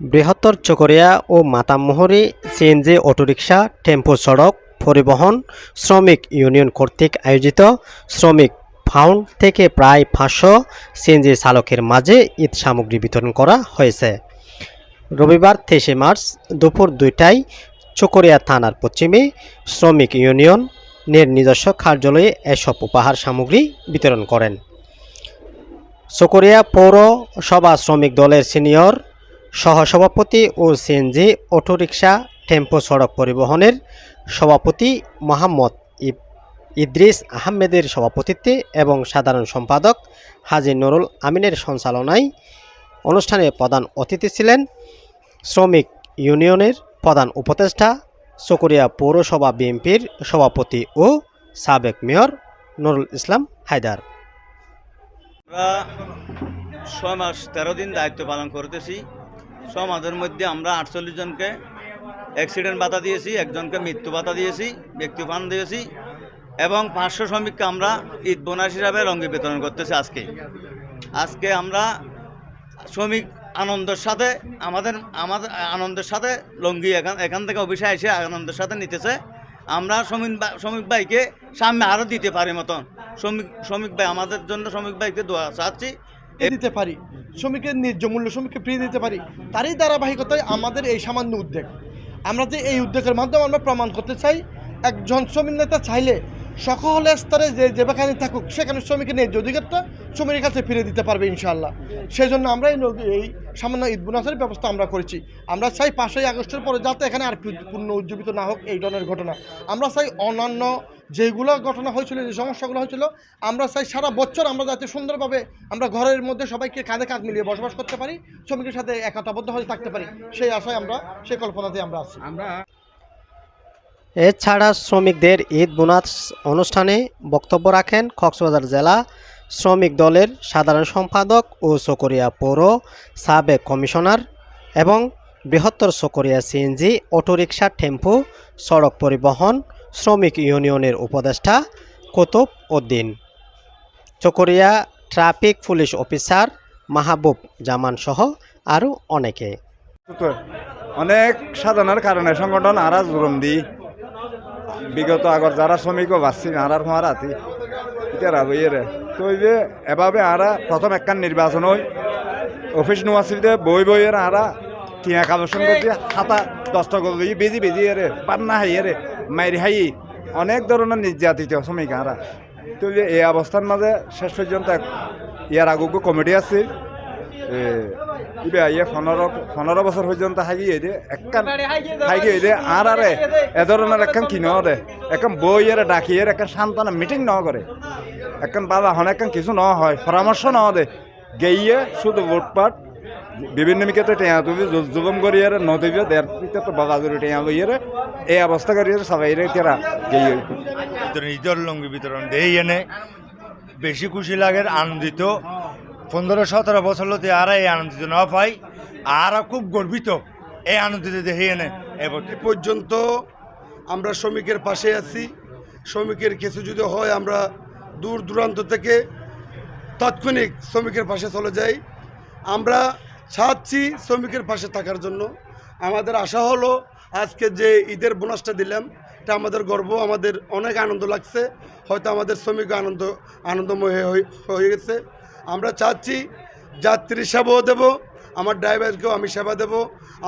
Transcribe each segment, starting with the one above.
বৃহত্তর চকরিয়া ও Matamuhuri CNG autorickshaw, tempo সড়ক, পরিবহন, শ্রমিক ইউনিয়ন কর্তৃক আয়োজিত শ্রমিক ফাউন্ড থেকে প্রায় পাঁচশো সিএনজি চালকের মাঝে ঈদ সামগ্রী বিতরণ করা হয়েছে। রবিবার তেইশে মার্চ দুপুর দুইটায় চকরিয়া থানার পশ্চিমে শ্রমিক ইউনিয়নের নিজস্ব কার্যালয়ে এসব উপহার সামগ্রী বিতরণ করেন। চকরিয়া পৌরসভা শ্রমিক দলের সিনিয়র সহসভাপতি ও সিএনজি, অটোরিকশা, টেম্পো সড়ক পরিবহনের সভাপতি মোহাম্মদ ইদ্রিস আহমেদের সভাপতিত্বে এবং সাধারণ সম্পাদক হাজি নুরুল আমিনের সঞ্চালনায় অনুষ্ঠানে প্রধান অতিথি ছিলেন শ্রমিক ইউনিয়নের প্রধান উপদেষ্টা, চকরিয়া পৌরসভা বিএনপির সভাপতি ও সাবেক মেয়র নুরুল ইসলাম হায়দার। আমরা ছয় মাস তেরো দিন দায়িত্ব পালন করতেছি। মাসের মধ্যে আমরা আটচল্লিশ জনকে অ্যাক্সিডেন্ট ভাতা দিয়েছি, একজনকে মৃত্যু ভাতা দিয়েছি ব্যক্তি ফান্ড দিয়েছি, এবং পাঁচশো শ্রমিককে আমরা ঈদ বোনাস হিসাবে রঙ্গি বিতরণ করতেছি আজকে। আজকে আমরা শ্রমিক আনন্দের সাথে আমাদের আমাদের আনন্দের সাথে লঙ্গি এখান এখান থেকে অফিসে এসে আনন্দের সাথে নিতেছে। আমরা শ্রমিক শ্রমিক ভাইকে সামনে আরও দিতে পারি মতন। শ্রমিক শ্রমিক ভাই, আমাদের জন্য শ্রমিক ভাইকে দোয়া চাচ্ছি। দিতে পারি, শ্রমিকের ন্যায্য মূল্য শ্রমিককে ফ্রি দিতে পারি, তারই ধারাবাহিকতায় আমাদের এই সামান্য উদ্যোগ। আমরা যে এই উদ্যোগের মাধ্যমে আমরা প্রমাণ করতে চাই, একজন শ্রমিক নেতা চাইলে সকল স্তরে যে যেখানে থাকুক, সেখানে শ্রমিকের ন্যায্য অধিকারটা শ্রমিকের কাছে ফিরে দিতে পারবে ইনশাআল্লাহ। সেই জন্য আমরা এই সামান্য ঈদ বোনাসের ব্যবস্থা আমরা করেছি। আমরা চাই পাঁচই আগস্টের পরে যাতে এখানে আর পূর্ণ উজ্জীবিত না হোক এই ধরনের ঘটনা। আমরা চাই অন্যান্য যেগুলো ঘটনা হয়েছিল, যে সমস্যাগুলো হয়েছিল, আমরা চাই সারা বছর আমরা যাতে সুন্দরভাবে আমরা ঘরের মধ্যে সবাইকে কাঁধে কাঁধ মিলিয়ে বসবাস করতে পারি, শ্রমিকের সাথে একতাবদ্ধ হয়ে থাকতে পারি। সেই আশায় আমরা, সেই কল্পনাতে আমরা আছি। এছাড়া শ্রমিকদের ঈদ বোনাস অনুষ্ঠানে বক্তব্য রাখেন কক্সবাজার জেলা শ্রমিক দলের সাধারণ সম্পাদক ও চকরিয়া পৌর সাবেক কমিশনার এবং বৃহত্তর চকরিয়া সিএনজি অটোরিকশা টেম্পু সড়ক পরিবহন শ্রমিক ইউনিয়নের উপদেষ্টা Kutub Uddin. Chakaria traffic police officer Mahbub Zaman সহ আরও অনেকে। অনেক সাধনার কারণে সংগঠন আরা জোরম দি বিগত আগর যারা শ্রমিকও বাঁচছি আরার হওয়ার আতি এতিয়া রাবইয়ে রে। তো এই যে এভাবে আরা প্রথম একখান নির্বাচন হই, অফিস নোয়াসিতে বই বইয়ের আরা টিয়া কালেকশন করছি হাতা দস্তক দিয়ে বেজি বেজি রে পান্না হাইয়ে রে, মাইরি হাই, অনেক ধরনের নির্যাতিত শ্রমিক আরা। তো এই অবস্থার মাঝে শেষ পর্যন্ত ইয়ার আগুক কমিটি আছে ইবে ইয়ে পনেরো পনেরো বছর পর্যন্ত হাগি দে একখান হাগি দে আর আরে এ ধরনের একখান কি ন দে একখান বই এর ডাকি এর একখান সান্তানা মিটিং ন করে একখান বাবা হন একখান কিছু ন হয় পরামর্শ ন দে। গেইয়ে শুধু ভোটপাট বিভিন্ন মিকেতে টেয়া তুমি জুগম করি এর নদীবে দেড় তো বাগাজুরি টেয়া বইয়ের এই অবস্থা করি সবাই রে তেরা গেইয়ে ঈদের লঙ্গি বিতরণ দেই এনে। বেশি খুশি লাগে, আনন্দিত। পনেরো, সতেরো বছর লোতে আর এই আনন্দিত না পাই আর খুব গর্বিত এই আনন্দিত দেখে এনে। এবার পর্যন্ত আমরা শ্রমিকের পাশে আছি। শ্রমিকের কিছু যদি হয়, আমরা দূর দূরান্ত থেকে তাৎক্ষণিক শ্রমিকের পাশে চলে যাই। আমরা চাচ্ছি শ্রমিকের পাশে থাকার জন্য। আমাদের আশা হলো, আজকে যে ঈদের বোনাসটা দিলাম, এটা আমাদের গর্ব, আমাদের অনেক আনন্দ লাগছে। হয়তো আমাদের শ্রমিক আনন্দ, আনন্দময় হয়ে গেছে। আমরা চাচ্ছি যাত্রী সেবাও দেব, আমার ড্রাইভারকেও আমি সেবা দেব।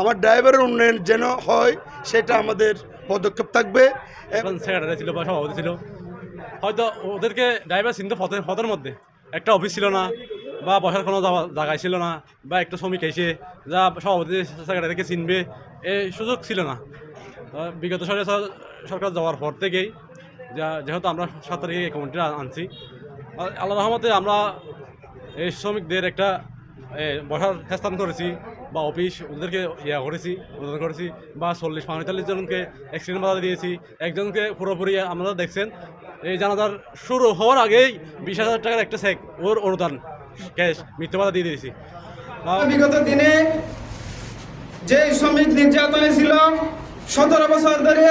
আমার ড্রাইভারের উন্নয়ন যেন হয়, সেটা আমাদের পদক্ষেপ থাকবে। ছিল বা সভাপতি ছিল। হয়তো ওদেরকে ড্রাইভার চিনতে পথের পথের মধ্যে। একটা অফিস ছিল না, বা বসার কোনো জায়গায় ছিল না, বা একটা শ্রমিক এসে যা সভাপতি সেক্রেটারিকে চিনবে এই সুযোগ ছিল না। বিগত সরকার সরকার যাওয়ার পর থেকেই, যা, যেহেতু আমরা সাত তারিখে কমিটিটা আনছি, আল্লাহ রহমতে আমরা এই শ্রমিকদের একটা বসার স্থান করেছি, বা অফিস, ওদেরকে ইয়া করেছি, উদ্বোধন করেছি, বা চল্লিশ পঁয়তাল্লিশ জনকে অ্যাক্সিডেন্ট বাধা দিয়েছি। একজনকে পুরোপুরি আপনারা দেখছেন, এই জানাজার শুরু হওয়ার আগেই বিশ হাজার টাকার একটা চেক ওর অনুদান ক্যাশ মৃত্যু বাধা দিয়ে দিয়েছি। বিগত দিনে যে শ্রমিক নির্যাতনে ছিল, সতেরো বছর ধরে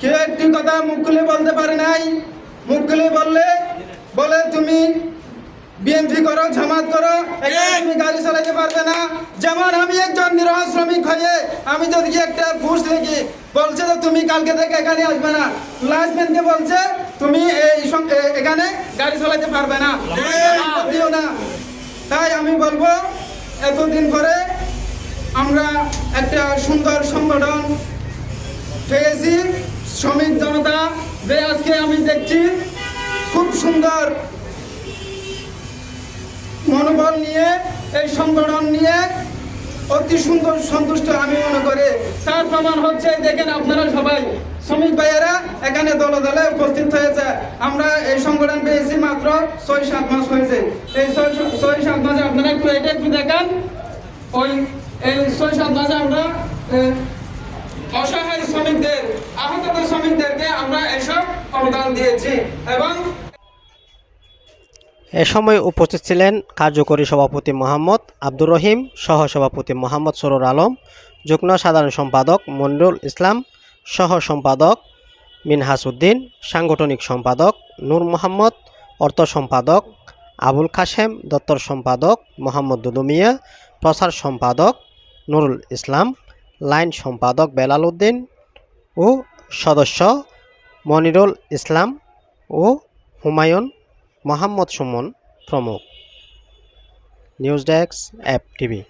কেউ একটি কথা মুখ খুলে বলতে পারে নাই। মুখ খুলে বললে, বলে, তুমি বিএনপি করো জামাত করো তুমি গাড়ি চালাতে পারবে না। যেমন আমি একজন নিরহ শ্রমিক হয়ে আমি যদি একটা ঘুষ লিখি বলছে যে তুমি কালকে থেকে এখানে আসবে না। লাইসম্যানকে বলছে তুমি এই এখানে গাড়ি চালাতে পারবে না। দিও না। তাই আমি বলব এতদিন পরে আমরা একটা সুন্দর সংগঠন পেয়েছি। শ্রমিক জনতা যে আজকে আমি দেখছি খুব সুন্দর মনোবল নিয়ে, এই সংগঠন নিয়ে অতি সুন্দর সন্তুষ্ট আমি মনে করি। তার প্রমাণ হচ্ছে, দেখেন আপনারা সবাই, শ্রমিক ভাইয়েরা এখানে দলে দলে উপস্থিত হয়েছে। আমরা এই সংগঠন পেয়েছি মাত্র ছয় সাত মাস হয়েছে। এই ছয় সাত মাসে আপনারা একটু এটা একটু দেখান। ওই, এই ছয় সাত মাসে আমরা অসহায় শ্রমিকদের, আহত শ্রমিকদেরকে আমরা এসব অনুদান দিয়েছি। এবং এ সময় উপস্থিত ছিলেন কার্যকরী সভাপতি মোহাম্মদ আব্দুর রহিম সহ সভাপতি মোহাম্মদ সরুর আলম, যুগ্ম সাধারণ সম্পাদক মনিরুল ইসলাম সহ সম্পাদক মিনহাস উদ্দিন, সাংগঠনিক সম্পাদক নূর মোহাম্মদ, অর্থ সম্পাদক আবুল কাশেম, দপ্তর সম্পাদক মোহাম্মদ দুদু মিয়া প্রচার সম্পাদক নুরুল ইসলাম, লাইন সম্পাদক বেলাল উদ্দিন ও সদস্য মনিরুল ইসলাম ও হুমায়ুন মোহাম্মদ সুমন প্রমুখ। News desk app TV.